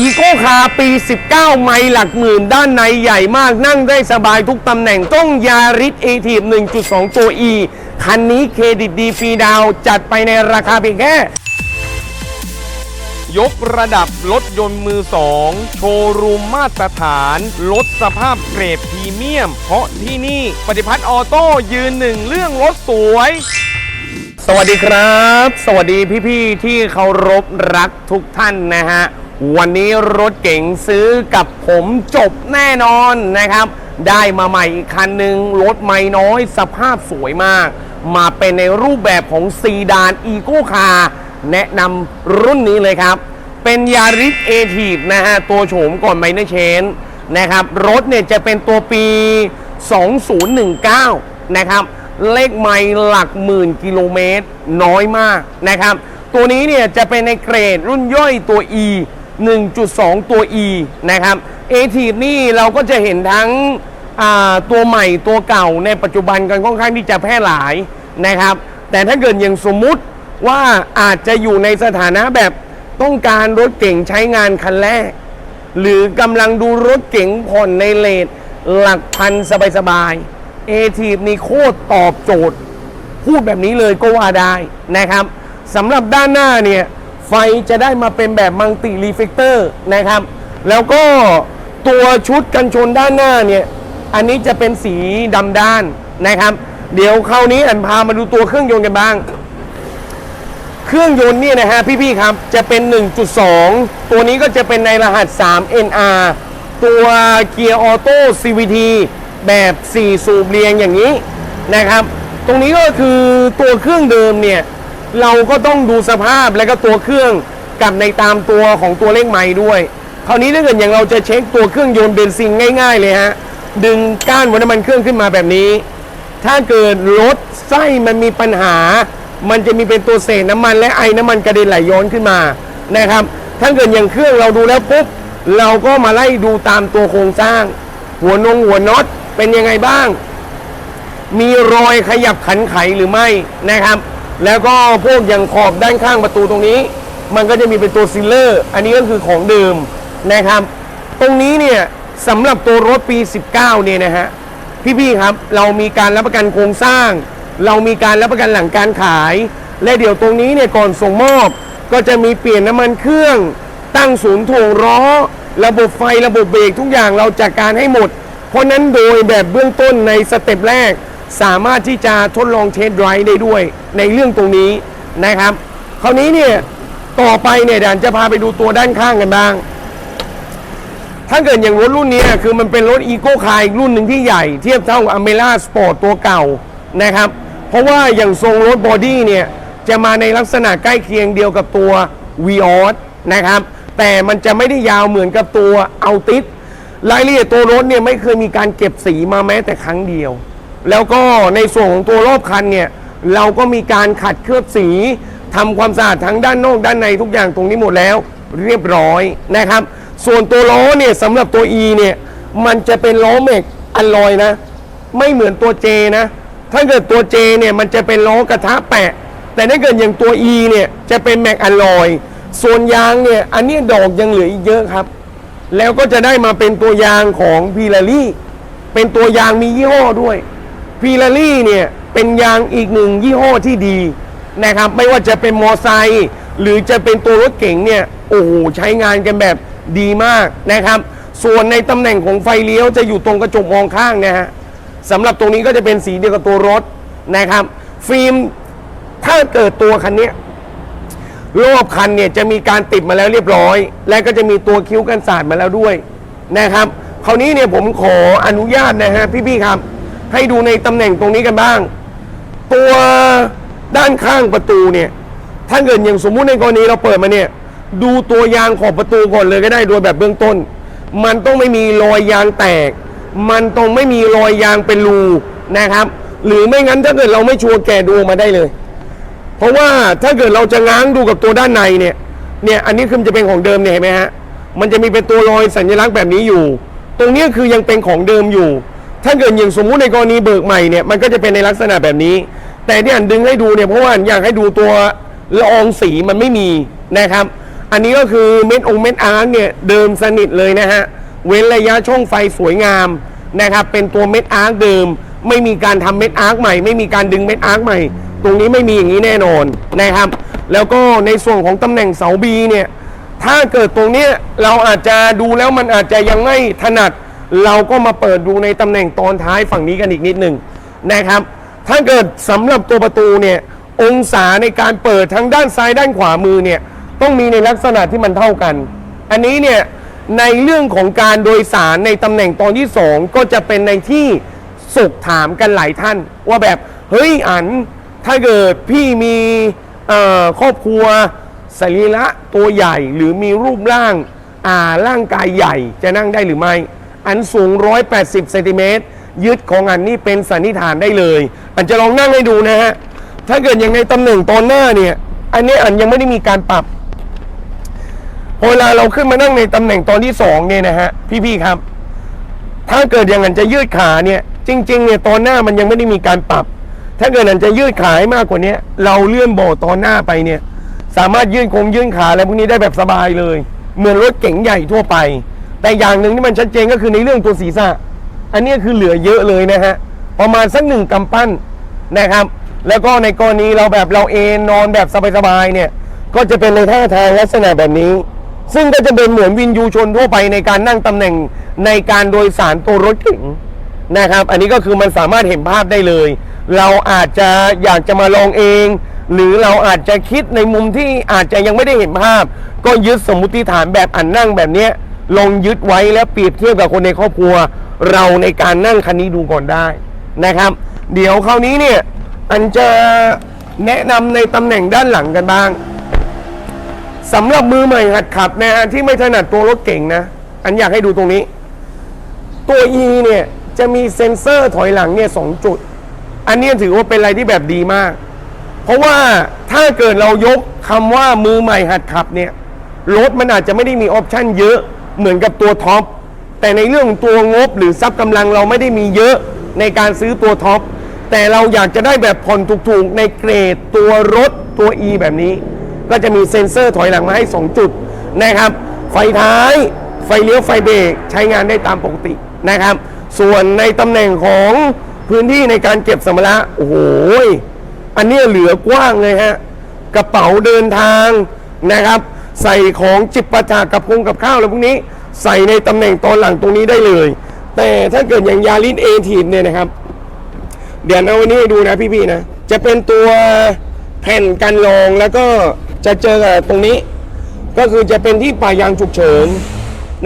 อีโคคาร์ปี 19 ไมล์หลักหมื่น ด้านในใหญ่มากนั่งได้สบายทุกตำแหน่งต้องยาริสเอทีฟ1.2 ตัว E คันนี้เครดิตดีฟรีดาวน์จัดไปในราคาเพียงแค่ ยกระดับรถยนต์มือสอง โชว์รูมมาตรฐานลดสภาพเกรดพรีเมียม เพราะที่นี่ปฏิพัฒน์ออโต้ยืนหนึ่งเรื่องรถสวย สวัสดีครับ สวัสดีพี่ ๆ ที่เคารพรักทุกท่านนะฮะ วันนี้รถเก๋งซื้อกับผมจบแน่นอนนะครับ ได้มาใหม่อีกคันหนึ่งรถไม่น้อยสภาพสวยมาก มาเป็นในรูปแบบของซีดานอีโ c คาแนะนำรุ่นนี้เลยครับ เป็นยาริสเอทีฟนะฮะ ตัวโฉมก่อนไมเนเชนนะครับ รถเนี่ยจะเป็นตัวปี 2019 นะครับ เลขไมล์หลักหมื่นกิโลเมตรน้อยมากนะครับ ตัวนี้เนี่ยจะเป็นในเกรดรุ่นย่อยตัว E 1.2 ตัว E นะครับเอทีฟนี่เราก็จะเห็นทั้งตัวใหม่ตัวเก่าในปัจจุบันกันค่อนข้างที่จะแพร่หลายนะครับ แต่ถ้าเกิดอย่างสมมุติว่าอาจจะอยู่ในสถานะแบบต้องการรถเก่งใช้งานคันแรก หรือกำลังดูรถเก๋งผ่อนในเลทหลักพันสบายๆเอทีฟนี่โคตรตอบโจทย์ พูดแบบนี้เลยก็ว่าได้นะครับสำหรับด้านหน้าเนี่ย ไฟจะได้มาเป็นแบบมัลติรีเฟกเตอร์นะครับ แล้วก็ตัวชุดกันชนด้านหน้าเนี่ย อันนี้จะเป็นสีดำด้านนะครับ เดี๋ยวคราวนี้อันพามาดูตัวเครื่องยนต์กันบ้าง เครื่องยนต์เนี่ยนะฮะพี่ๆครับจะเป็น 1.2 ตัวนี้ก็จะเป็นในรหัส 3 NR ตัวเกียร์ออโต้ CVT แบบ 4 สูบเรียงอย่างนี้นะครับ ตรงนี้ก็คือตัวเครื่องเดิมเนี่ย เราก็ต้องดูสภาพและก็ตัวเครื่องกับในตามตัวของตัวเลขไม้ด้วยคราวนี้ถ้าเกิดอย่างเราจะเช็คตัวเครื่องยนต์เบนซินง่าย ๆ เลยฮะดึงก้านวัน้ำมันเครื่องขึ้นมาแบบนี้ ถ้าเกิดรถไส้มันมีปัญหา มันจะมีเป็นตัวเศษน้ำมันและไอน้ำมันกระเด็นไหลย้อนขึ้นมานะครับ ถ้าเกิดอย่างเครื่องเราดูแล้วปุ๊บเราก็มาไล่ดูตามตัวโครงสร้าง หัวนงหัวน็อตเป็นยังไงบ้าง มีรอยขยับขันไขหรือไม่นะครับ แล้วก็พวกอย่างขอบด้านข้างประตูตรงนี้ มันก็จะมีเป็นตัวซิลเลอร์ อันนี้ก็คือของเดิมนะครับ ตรงนี้เนี่ยสำหรับตัวรถปี 19 เนี่ยนะฮะพี่ๆครับเรามีการรับประกันโครงสร้าง เรามีการรับประกันหลังการขาย และเดี๋ยวตรงนี้เนี่ยก่อนส่งมอบ ก็จะมีเปลี่ยนน้ำมันเครื่อง ตั้งศูนย์ถ่วงล้อ ระบบไฟระบบเบรกทุกอย่างเราจัดการให้หมด เพราะนั้นโดยแบบเบื้องต้นในสเต็ปแรก สามารถที่จะทดลองเทสไดรฟ์ได้ด้วยในเรื่องตรงนี้นะครับ คราวนี้เนี่ยต่อไปเนี่ยเดี๋ยวจะพาไปดูตัวด้านข้างกันบ้าง ถ้าเกิดอย่างรถรุ่นนี้คือมันเป็นรถอีโก้คายรุ่นหนึ่งที่ใหญ่ เทียบเท่ากับอเมร่าสปอร์ตตัวเก่านะครับ เพราะว่าอย่างทรงรถบอดี้เนี่ยจะมาในลักษณะใกล้เคียงเดียวกับตัว v ีออสนะครับ แต่มันจะไม่ได้ยาวเหมือนกับตัวเอาติสรายละเอียดตัวรถเนี่ยไม่เคยมีการเก็บสีมาแม้แต่ครั้งเดียว แล้วก็ในส่วนของตัวรอบคันเนี่ยเราก็มีการขัดเคลือบสีทำความสะอาดทั้งด้านนอกด้านในทุกอย่างตรงนี้หมดแล้วเรียบร้อยนะครับ ส่วนตัวล้อเนี่ยสำหรับตัว E เนี่ยมันจะเป็นล้อเมกอัลลอยนะ ไม่เหมือนตัว J นะ ถ้าเกิดตัว J เนี่ยมันจะเป็นล้อกระทะแปะ แต่ถ้าเกิดอย่างตัว E เนี่ยจะเป็นแม็กอัลลอยส่วนยางเนี่ยอันนี้ดอกยังเหลืออีกเยอะครับ แล้วก็จะได้มาเป็นตัวยางของพีลารี่เป็นตัวยางมียี่ห้อด้วย พีลารี่เนี่ยเป็นยางอีกหนึ่งยี่ห้อที่ดีนะครับไม่ว่าจะเป็นมอไซค์หรือจะเป็นตัวรถเก๋งเนี่ยโอ้โหใช้งานกันแบบดีมากนะครับ ส่วนในตำแหน่งของไฟเลี้ยวจะอยู่ตรงกระจกมองข้างนะฮะสำหรับตรงนี้ก็จะเป็นสีเดียวกับตัวรถนะครับ ฟิล์มถ้าเกิดตัวคันนี้รอบคันเนี่ยจะมีการติดมาแล้วเรียบร้อย และก็จะมีตัวคิ้วกันสาดมาแล้วด้วยนะครับคราวนี้เนี่ยผมขออนุญาตนะฮะพี่ๆครับ ให้ดูในตำแหน่งตรงนี้กันบ้าง ตัวด้านข้างประตูเนี่ยถ้าเกิดอย่างสมมุติในกรณีเราเปิดมาเนี่ย ดูตัวยางขอบประตูก่อนเลยก็ได้โดยแบบเบื้องต้น มันต้องไม่มีรอยยางแตก มันต้องไม่มีรอยยางเป็นรูนะครับ หรือไม่งั้นถ้าเกิดเราไม่ชัวร์แกดูมาได้เลย เพราะว่าถ้าเกิดเราจะง้างดูกับตัวด้านในเนี่ยเนี่ยอันนี้คือจะเป็นของเดิมเนี่ยเห็นไหมฮะมันจะมีเป็นตัวรอยสัญลักษณ์แบบนี้อยู่ ตรงนี้คือยังเป็นของเดิมอยู่ ถ้าเกิดอย่างสมมุติในกรณีเบิกใหม่เนี่ยมันก็จะเป็นในลักษณะแบบนี้ แต่ที่อันดึงให้ดูเนี่ยเพราะว่าอยากให้ดูตัวละอองสีมันไม่มีนะครับ อันนี้ก็คือเม็ดองเม็ดอาร์คเนี่ยเดิมสนิทเลยนะฮะเว้นระยะช่องไฟสวยงามนะครับเป็นตัวเม็ดอาร์คเดิม ไม่มีการทำเม็ดอาร์คใหม่ ไม่มีการดึงเม็ดอาร์คใหม่ ตรงนี้ไม่มีอย่างนี้แน่นอนนะครับ แล้วก็ในส่วนของตำแหน่งเสาบีเนี่ยถ้าเกิดตรงนี้เราอาจจะดูแล้วมันอาจจะยังไม่ถนัด เราก็มาเปิดดูในตำแหน่งตอนท้ายฝั่งนี้กันอีกนิดหนึ่งนะครับ ถ้าเกิดสำหรับตัวประตูเนี่ยองศาในการเปิดทั้งด้านซ้ายด้านขวามือเนี่ยต้องมีในลักษณะที่มันเท่ากัน อันนี้เนี่ยในเรื่องของการโดยสารในตำแหน่งตอนที่สองก็จะเป็นในที่สุกถามกันหลายท่าน ว่าแบบเฮ้ยอันถ้าเกิดพี่มีครอบครัวสรีระตัวใหญ่หรือมีรูปร่างอ่าร่างกายใหญ่จะนั่งได้หรือไม่ อันสูง 180เซนติเมตรยึดของอันนี้เป็นสันนิษฐานได้เลย อันจะลองนั่งให้ดูนะฮะ ถ้าเกิดอย่างในตำแหน่งตอนหน้าเนี่ย อันนี้อันยังไม่ได้มีการปรับพอเวลาเราขึ้นมานั่งในตำแหน่งตอนที่สองเนี่ยนะฮะ พี่ๆครับ ถ้าเกิดอย่างนั้นจะยืดขาเนี่ย จริง ๆ เนี่ยตอนหน้ามันยังไม่ได้มีการปรับ ถ้าเกิดนั้นจะยืดขาให้มากกว่านี้เราเลื่อนเบตอนหน้าไปเนี่ย สามารถยืดโคงยืดขาอะไรพวกนี้ได้แบบสบายเลย เหมือนรถเก๋งใหญ่ทั่วไป แต่อย่างหนึ่งที่มันชัดเจนก็คือในเรื่องตัวศีรษะ อันนี้คือเหลือเยอะเลยนะฮะ ประมาณสักหนึ่งกำปั้นนะครับ แล้วก็ในกรณีเราแบบเราเอนนอนแบบสบายๆเนี่ย ก็จะเป็นในท่าทางลักษณะแบบนี้ ซึ่งก็จะเป็นเหมือนวินยูชนทั่วไปในการนั่งตำแหน่งในการโดยสารตัวรถเก๋งนะครับ อันนี้ก็คือมันสามารถเห็นภาพได้เลย เราอาจจะอยากจะมาลองเอง หรือเราอาจจะคิดในมุมที่อาจจะยังไม่ได้เห็นภาพ ก็ยึดสมมุติฐานแบบอันนั่งแบบเนี้ย ลองยึดไว้แล้วเปรียบเทียบกับคนในครอบครัว เราในการนั่งคันนี้ดูก่อนได้นะครับ เดี๋ยวคราวนี้เนี่ยอันจะแนะนำในตำแหน่งด้านหลังกันบ้างสำหรับมือใหม่หัดขับนะฮะที่ไม่ถนัดตัวรถเก่งนะ อันอยากให้ดูตรงนี้ ตัว E เนี่ยจะมีเซ็นเซอร์ถอยหลังเนี่ยสองจุด อันนี้ถือว่าเป็นอะไรที่แบบดีมาก เพราะว่าถ้าเกิดเรายกคำว่ามือใหม่หัดขับเนี่ยรถมันอาจจะไม่ได้มีออปชั่นเยอะ เหมือนกับตัวท็อปแต่ในเรื่องของตัวงบหรือทรัพย์กำลังเราไม่ได้มีเยอะในการซื้อตัวท็อปแต่เราอยากจะได้แบบผ่อนถูกๆในเกรดตัวรถตัว E แบบนี้ ก็จะมีเซ็นเซอร์ถอยหลังมาให้ 2 จุดนะครับ ไฟท้าย ไฟเลี้ยวไฟเบรกใช้งานได้ตามปกตินะครับ ส่วนในตำแหน่งของพื้นที่ในการเก็บสัมภาระโอ้โหอันนี้เหลือกว้างเลยฮะกระเป๋าเดินทางนะครับ ใส่ของจิบประจากกับพงกับข้าวอะไรพวกนี้ ใส่ในตำแหน่งตอนหลังตรงนี้ได้เลย แต่ถ้าเกิดอย่างยาริสเอทีเนี่ยนะครับ เดี๋ยวนะวันนี้ให้ดูนะพี่ๆนะ จะเป็นตัวแผ่นกันรองแล้วก็จะเจอกับตรงนี้ ก็คือจะเป็นที่ป่ายางฉุกเฉิน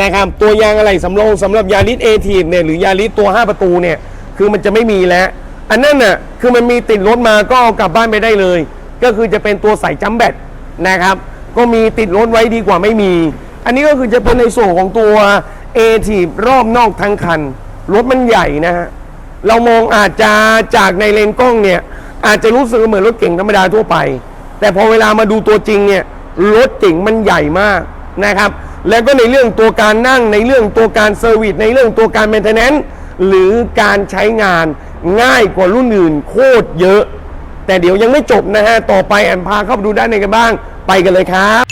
นะครับ ตัวยางอะไรสำรองสำหรับยาริสเอทีเนี่ยหรือยาริสตัว 5 ประตูเนี่ยคือมันจะไม่มีแล้ว อันนั้นน่ะคือมันมีติดรถมาก็เอากลับบ้านไปได้เลย ก็คือจะเป็นตัวใส่จัมแบตนะครับ ก็มีติดรถไว้ดีกว่าไม่มี อันนี้ก็คือจะเป็นในส่วนของตัวเอทีรอบนอกทั้งคัน รถมันใหญ่นะฮะ เรามองอาจจะจากในเลนกล้องเนี่ย อาจจะรู้สึกเหมือนรถเก่งธรรมดาทั่วไป แต่พอเวลามาดูตัวจริงเนี่ย รถเก่งมันใหญ่มากนะครับ แล้วก็ในเรื่องตัวการนั่งในเรื่องตัวการเซอร์วิสในเรื่องตัวการเมนเทนแนนซ์หรือการใช้งานง่ายกว่ารุ่นอื่นโคตรเยอะ แต่เดี๋ยวยังไม่จบนะฮะ ต่อไปแอนพาเข้าไปดูด้านในกันบ้าง ไปกันเลยครับ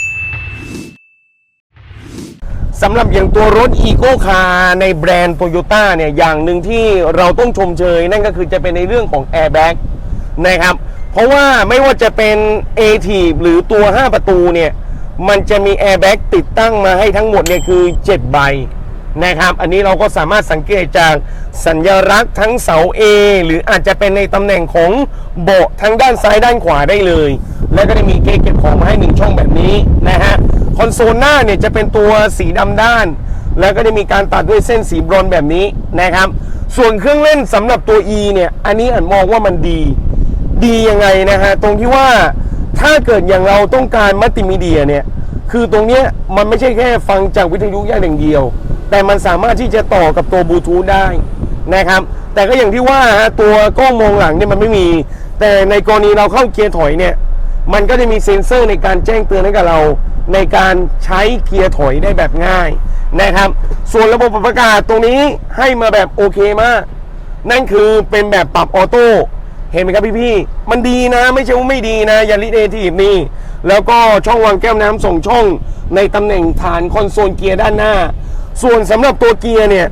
สำหรับอย่างตัวรถอีโ c คาร์ในแบรนด์โตโยต้าเนี่ยอย่างหนึ่งที่เราต้องชมเชย นั่นก็คือจะเป็นในเรื่องของแอร์แบกนะครับ เพราะว่าไม่ว่าจะเป็น a t หรือตัว 5 ประตูเนี่ย มันจะมีแอร์แบกติดตั้งมาให้ทั้งหมดเนี่ยคือ 7 ใบนะครับ อันนี้เราก็สามารถสังเกตจากสัญลักษณ์ทั้งเสา A หรืออาจจะเป็นในตำแหน่งของเบาะทั้งด้านซ้ายด้านขวาได้เลย แล้วก็จะมีเกเก็บของมาให้หนึ่งช่องแบบนี้นะฮะคอนโซลหน้าเนี่ยจะเป็นตัวสีดำด้าน แล้วก็จะมีการตัดด้วยเส้นสีบรอนแบบนี้นะครับ ส่วนเครื่องเล่นสำหรับตัว E เนี่ยอันนี้อันมองว่ามันดีดียังไงนะฮะตรงที่ว่าถ้าเกิดอย่างเราต้องการมัลติมีเดียเนี่ยคือตรงเนี้ยมันไม่ใช่แค่ฟังจากวิทยุอย่างเดียว แต่มันสามารถที่จะต่อกับตัวบลูทูธได้นะครับ แต่ก็อย่างที่ว่าฮะตัวกล้องมองหลังเนี่ยมันไม่มี แต่ในกรณีเราเข้าเกียร์ถอยเนี่ย มันก็จะมีเซ็นเซอร์ในการแจ้งเตือนให้กับเรา ในการใช้เกียร์ถอยได้แบบง่ายนะครับ ส่วนระบบปรับอากาศตรงนี้ให้มาแบบโอเคมาก นั่นคือเป็นแบบปรับออโต้เห็นไหมครับพี่ๆ มันดีนะไม่ใช่ว่าไม่ดีนะยาริเอทีฟนี่ แล้วก็ช่องวางแก้วน้ำส่งช่องในตำแหน่งฐานคอนโซลเกียร์ด้านหน้า ส่วนสำหรับตัวเกียร์เนี่ย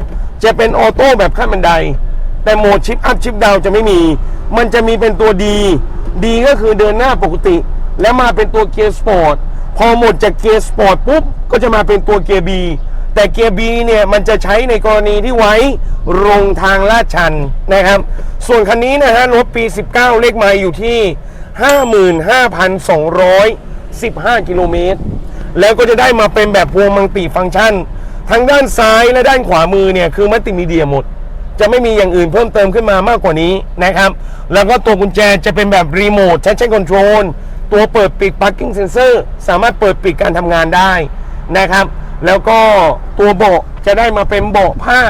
จะเป็นออโต้แบบขั้นบันได แต่โหมดชิปอัพชิปดาวจะไม่มี มันจะมีเป็นตัวดี ดีก็คือเดินหน้าปกติ แล้วมาเป็นตัวเกียร์สปอร์ตพอหมดจากเกียร์สปอร์ตปุ๊บก็จะมาเป็นตัวเกียร์ B แต่เกียร์ B เนี่ยมันจะใช้ในกรณีที่ไว้ลงทางลาดชันนะครับ ส่วนคันนี้นะฮะรถปี 19 เลขไมล์อยู่ที่ 55,215 กิโลเมตร แล้วก็จะได้มาเป็นแบบพวงมังติฟังก์ชัน ทั้งด้านซ้ายและด้านขวามือเนี่ยคือมัลติมีเดียหมด จะไม่มีอย่างอื่นเพิ่มเติมขึ้นมามากกว่านี้นะครับ แล้วก็ตัวกุญแจจะเป็นแบบรีโมทใช้ใช้คอนโทรลตัวเปิดปิด parking sensor สามารถเปิดปิดการทำงานได้นะครับ แล้วก็ตัวเบาะจะได้มาเป็นเบาะผ้า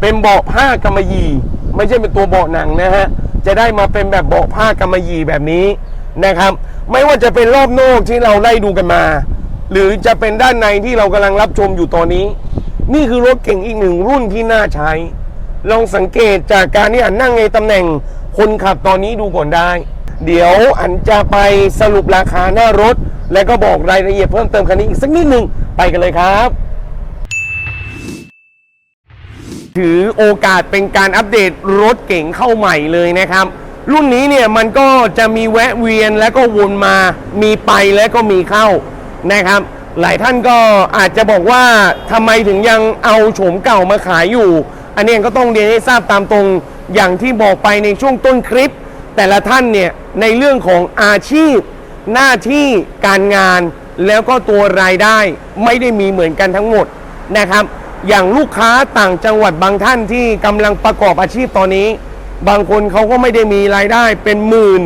เป็นเบาะผ้ากำมะหยี่ ไม่ใช่เป็นตัวเบาะหนังนะฮะ จะได้มาเป็นแบบเบาะผ้ากำมะหยี่แบบนี้นะครับ ไม่ว่าจะเป็นรอบนอกที่เราไล่ดูกันมา หรือจะเป็นด้านในที่เรากำลังรับชมอยู่ตอนนี้ นี่คือรถเก่งอีกหนึ่งรุ่นที่น่าใช้ ลองสังเกตจากการที่อันนั่งในตำแหน่งคนขับตอนนี้ดูก่อนได้ เดี๋ยวอันจะไปสรุปราคาหน้ารถ และก็บอกรายละเอียดเพิ่มเติมคันนี้อีกสักนิดหนึ่งไปกันเลยครับ ถือโอกาสเป็นการอัปเดตรถเก่งเข้าใหม่เลยนะครับ รุ่นนี้เนี่ยมันก็จะมีแวะเวียนแล้วก็วนมา มีไปแล้วก็มีเข้านะครับ หลายท่านก็อาจจะบอกว่าทำไมถึงยังเอาโฉมเก่ามาขายอยู่ อันนี้ก็ต้องเรียนให้ทราบตามตรงอย่างที่บอกไปในช่วงต้นคลิป แต่ละท่านเนี่ยในเรื่องของอาชีพ หน้าที่การงาน แล้วก็ตัวรายได้ไม่ได้มีเหมือนกันทั้งหมดนะครับ อย่างลูกค้าต่างจังหวัดบางท่านที่กำลังประกอบอาชีพตอนนี้ บางคนเขาก็ไม่ได้มีรายได้เป็นหมื่น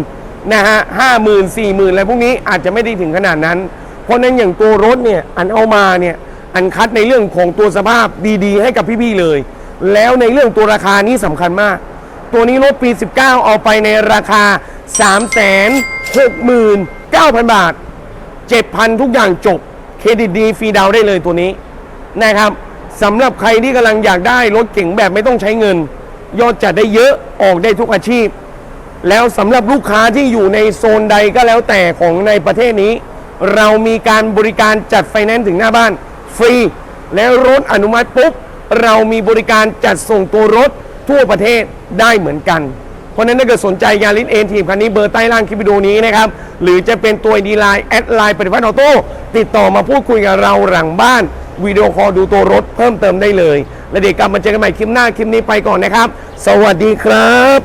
นะฮะห้าหมื่นสี่หมื่นอะไรพวกนี้อาจจะไม่ได้ถึงขนาดนั้น เพราะฉะนั้นอย่างตัวรถเนี่ยอันเอามาเนี่ยอันคัดในเรื่องของตัวสภาพดีๆ ให้กับพี่ๆเลย แล้วในเรื่องตัวราคานี้สำคัญมาก ตัวนี้รถปี 19 เอาไปในราคา 369,000 บาท 7,000 ทุกอย่างจบ เครดิตดีฟรีดาวได้เลยตัวนี้นะครับสำหรับใครที่กำลังอยากได้รถเก๋งแบบไม่ต้องใช้เงิน ยอดจัดได้เยอะออกได้ทุกอาชีพ แล้วสำหรับลูกค้าที่อยู่ในโซนใดก็แล้วแต่ของในประเทศนี้ เรามีการบริการจัดไฟแนนซ์ถึงหน้าบ้านฟรี แล้วรถอนุมัติปุ๊บ เรามีบริการจัดส่งตัวรถทั่วประเทศได้เหมือนกัน เพราะนั้นถ้าเกิดสนใจยาริสเอ็นทีมคันนี้เบอร์ใต้ล่างคลิปวิดีโอนี้นะครับ หรือจะเป็นตัวดีไลน์แอดไลน์ปฏิวัติออโต้ติดต่อมาพูดคุยกับเราหลังบ้านวิดีโอคอลดูตัวรถเพิ่มเติมได้เลย และเดี๋ยวกลับมาเจอกันใหม่คลิปหน้าคลิปนี้ไปก่อนนะครับ สวัสดีครับ